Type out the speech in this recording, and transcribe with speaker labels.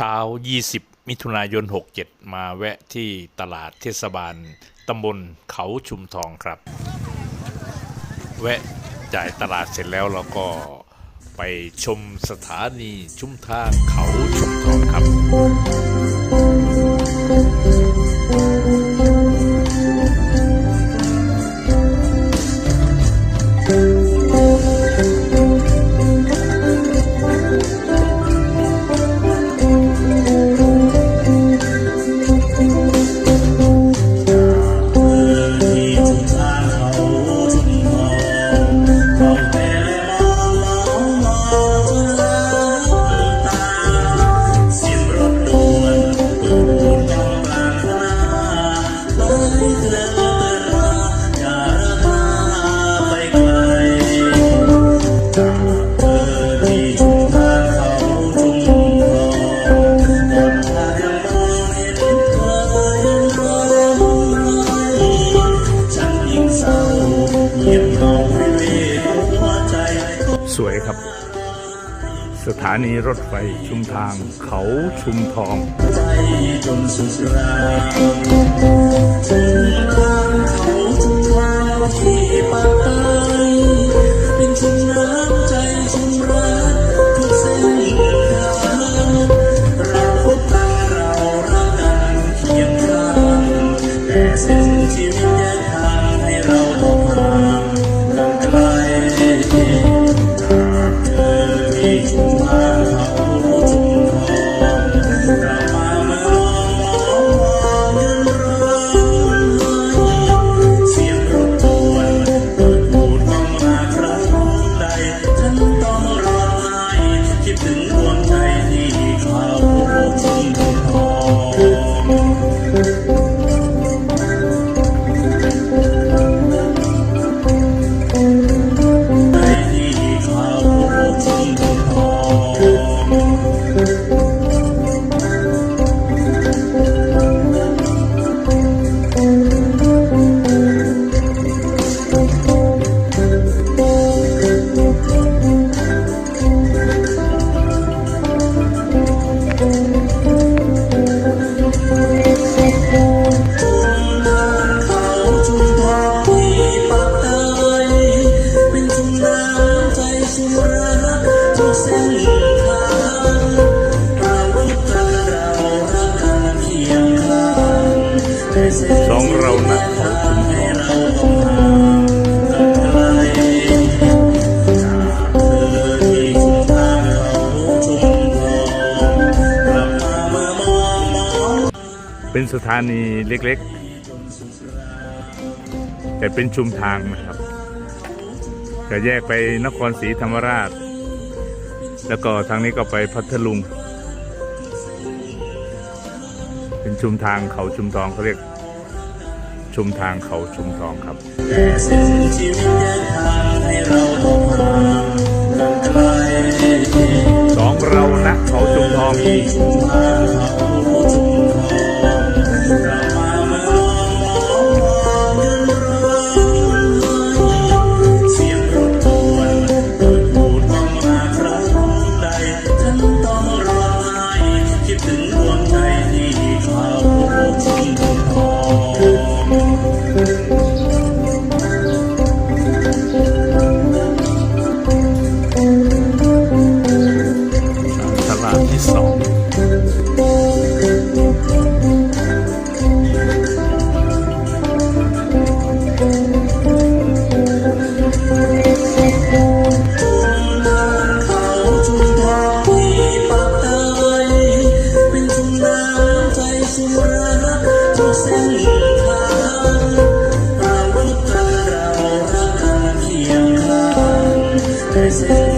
Speaker 1: เช้า 20 มิถุนายน 67 มาแวะที่ตลาดเทศบาลตำบลเขาชุมทองครับ แวะจ่ายตลาดเสร็จแล้วเราก็ไปชมสถานีชุมทางเขาชุมทองครับ
Speaker 2: สวย
Speaker 1: ครับ สถานีรถไฟชุมทางเขาชุมทอง
Speaker 2: เส้นชีวิ เราณเขาชุมชนเป็นส
Speaker 1: ถานีเล็กๆ แต่เป็นชุมทางนะครับ จะแยกไปนครศรีธรรมราช แล้วก็ทางนี้ก็ไปพัทลุง เป็นชุมทางเขาชุมทองเขาเรียก ชุมทางเขาชุมทองครับ
Speaker 2: สอง
Speaker 1: เรานณเขาชุมทองี Thank you.